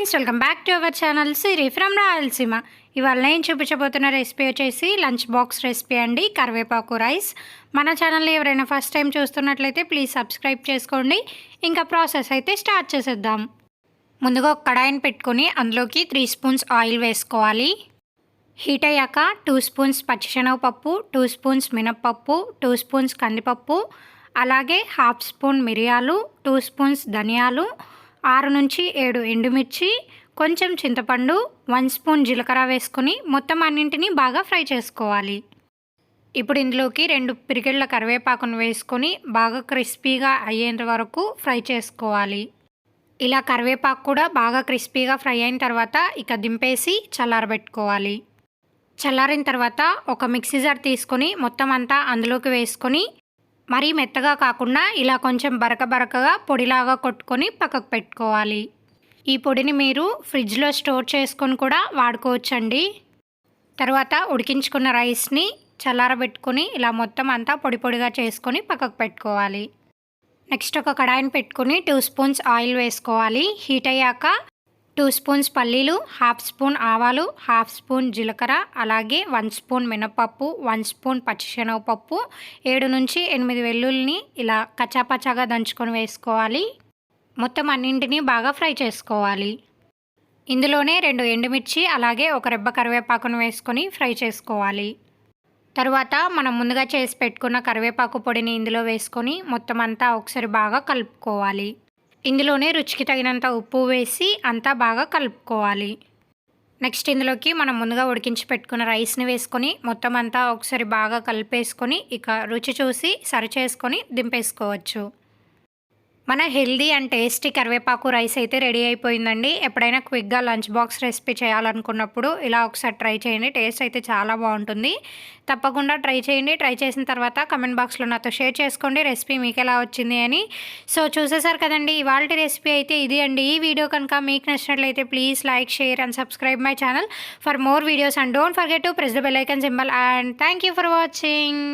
Friends welcome back to our channel Siri from Rayalaseema. ఇవాళ నేను చూపించబోతున్న రెసిపీ వచ్చేసి లంచ్ బాక్స్ రెసిపీ అండి కరివేపాకు రైస్. మన ఛానల్లో ఎవరైనా ఫస్ట్ టైం చూస్తున్నట్లయితే ప్లీజ్ సబ్స్క్రైబ్ చేసుకోండి. ఇంకా ప్రాసెస్ అయితే స్టార్ట్ చేసేద్దాం. ముందుగా ఒక కడాయిని పెట్టుకొని అందులోకి త్రీ స్పూన్స్ ఆయిల్ వేసుకోవాలి. హీట్ అయ్యాక టూ స్పూన్స్ పచ్చిశనగపప్పు టూ స్పూన్స్ మినప్పప్పు టూ స్పూన్స్ కందిపప్పు అలాగే హాఫ్ స్పూన్ మిరియాలు టూ స్పూన్స్ ధనియాలు ఆరు నుంచి ఏడు ఎండుమిర్చి కొంచెం చింతపండు వన్ స్పూన్ జీలకర్ర వేసుకొని మొత్తం అన్నింటినీ బాగా ఫ్రై చేసుకోవాలి. ఇప్పుడు ఇందులోకి రెండు పిరిగిళ్ళ కరివేపాకును వేసుకొని బాగా క్రిస్పీగా అయ్యేంత వరకు ఫ్రై చేసుకోవాలి. ఇలా కరివేపాకు కూడా బాగా క్రిస్పీగా ఫ్రై అయిన తర్వాత ఇక దింపేసి చల్లారబెట్టుకోవాలి. చల్లారిన తర్వాత ఒక మిక్సీ జార్ తీసుకొని మొత్తం అంతా అందులోకి వేసుకొని మరీ మెత్తగా కాకుండా ఇలా కొంచెం బరక బరకగా పొడిలాగా కొట్టుకొని పక్కకు పెట్టుకోవాలి. ఈ పొడిని మీరు ఫ్రిడ్జ్లో స్టోర్ చేసుకొని కూడా వాడుకోవచ్చండి. తర్వాత ఉడికించుకున్న రైస్ని చల్లారబెట్టుకొని ఇలా మొత్తం అంతా పొడి పొడిగా చేసుకొని పక్కకు పెట్టుకోవాలి. నెక్స్ట్ ఒక కడాయిని పెట్టుకొని టూ స్పూన్స్ ఆయిల్ వేసుకోవాలి. హీట్ అయ్యాక టూ స్పూన్స్ పల్లీలు హాఫ్ స్పూన్ ఆవాలు హాఫ్ స్పూన్ జీలకర్ర అలాగే వన్ స్పూన్ మినపప్పు వన్ స్పూన్ పచ్చిశనగపప్పు ఏడు నుంచి ఎనిమిది వెల్లుల్ని ఇలా కచ్చాపచ్చాగా దంచుకొని వేసుకోవాలి. మొత్తం అన్నింటినీ బాగా ఫ్రై చేసుకోవాలి. ఇందులోనే రెండు ఎండుమిర్చి అలాగే ఒక రెబ్బ కరివేపాకును వేసుకొని ఫ్రై చేసుకోవాలి. తరువాత మనం ముందుగా చేసి పెట్టుకున్న కరివేపాకు పొడిని ఇందులో వేసుకొని మొత్తం అంతా ఒకసారి బాగా కలుపుకోవాలి. ఇందులోనే రుచికి తగినంత ఉప్పు వేసి అంతా బాగా కలుపుకోవాలి. నెక్స్ట్ ఇందులోకి మనం ముందుగా ఉడికించి పెట్టుకున్న రైస్ని వేసుకొని మొత్తం అంతా ఒకసారి బాగా కలిపేసుకొని ఇక రుచి చూసి సరి చేసుకొని దింపేసుకోవచ్చు. మన హెల్దీ అండ్ టేస్టీ కరివేపాకు రైస్ అయితే రెడీ అయిపోయిందండి. ఎప్పుడైనా క్విక్గా లంచ్ బాక్స్ రెసిపీ చేయాలనుకున్నప్పుడు ఇలా ఒకసారి ట్రై చేయండి. టేస్ట్ అయితే చాలా బాగుంటుంది. తప్పకుండా ట్రై చేయండి. ట్రై చేసిన తర్వాత కమెంట్ బాక్స్లో నాతో షేర్ చేసుకోండి. రెసిపీ మీకు ఎలా వచ్చింది అని. సో చూసేసారు కదండి ఇవాళ రెసిపీ అయితే ఇది అండి. ఈ వీడియో కనుక మీకు నచ్చినట్లయితే please like share and subscribe my channel for more videos. And don't forget to press the bell icon symbol. And thank you for watching.